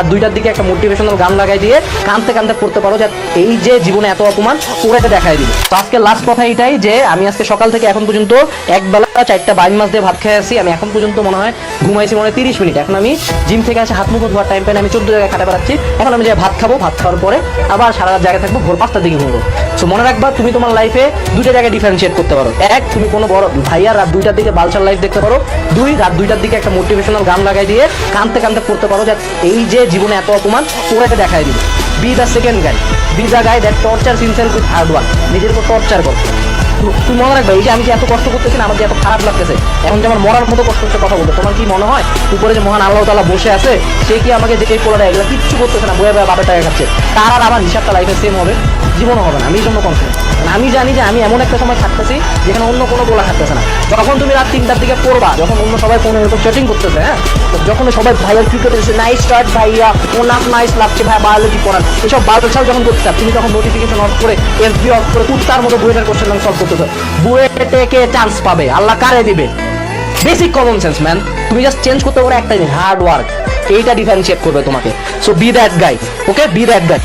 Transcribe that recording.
রাত দুইটার দিকে একটা মোটিভেশনাল গান লাগাই দিয়ে কানতে কানতে পড়তে পারো যে এই যে জীবনে এত অপমান ওরা দেখাই দিবে। তো আজকে লাস্ট কথা এটাই যে আমি আজকে সকাল থেকে এখন পর্যন্ত এক বেলা চারটা বাইন মাস দিয়ে ভাত খেয়ে আসি, আমি এখন পর্যন্ত মনে হয় ঘুমাইছি মনে হয় তিরিশ মিনিট। এখন আমি জিম থেকে আসে হাত মুখ ধোয়ার টাইম পাই আমি চোদ্দ জায়গায় খাটা বেড়াচ্ছি। এখন আমি যে ভাত খাব, ভাত খাওয়ার পরে আবার সারা রাত জায়গায় থাকব, ভোর পাঁচটার দিকে ঘুমবো। সো মনে রাখবা, তুমি তোমার লাইফে দুইটা জায়গায় ডিফারেন্সিয়েট করতে পারো। এক, তুমি কোনো বড় ভাইয়া রাত দুইটার দিকে বালসার লাইফ দেখতে পারো। দুই, রাত দুইটার দিকে একটা মোটিভেশনাল গান লাগাই দিয়ে কানতে কানতে পড়তে পারো যে এই যে জীবনে এত অপমান পুরাটা দেখাই দিবে। Be the second guy be the guy that torture himself with hard work নিজের উপর টর্চার করো। তুমি মনে রাখবে, এই যে আমি যে এত কষ্ট করতেছি না, আমার যে এত খারাপ লাগতেছে। এখন যে আমার মরার মতো কষ্ট হচ্ছে, কথা বলতে। তোমার কি মনে হয়? উপরে যে মহান আল্লাহ তালা বসে আছে, সে কি আমাকে যে এই পোলা এগুলো কিচ্ছু করতেছে না, বয়ে বয়ে বাপের টাকা খাচ্ছে? তার আর আমার হিসাবটা লাইফে সেম হবে, জীবনও হবে না, আমি এই জন্য কনফিডেন্ট আমি জানি যে আমি এমন একটা সময় থাকতেছি যেখানে অন্য কোনো বলা থাকতেছে না। যখন তুমি রাত তিনটার দিকে পড়বা, যখন অন্য সবাই ফোনে এরকম চ্যাটিং করতেছে হ্যাঁ? যখন সবাই ভাইয়ার ক্রিকেট এসে নাইস স্টার্ট ভাইয়া ওনাক নাইস লাগছে ভাই বায়োলজি পড়ান। এসব বায়োলজি যখন করতে তুমি তখন নোটিফিকেশন অফ করে এফবি অফ করে কুত্তার মতো বুয়েটার কোশ্চেন সলভ করতে বুয়েটে কে চান্স পাবে, আল্লাহ কারে দিবে? বেসিক কমন সেন্স ম্যান তুমি জাস্ট চেঞ্জ করতে পারো একটা জিনিস হার্ড ওয়ার্ক এইটা ডিফারেন্সিয়েট করবে তোমাকে। So be that guy okay be that guy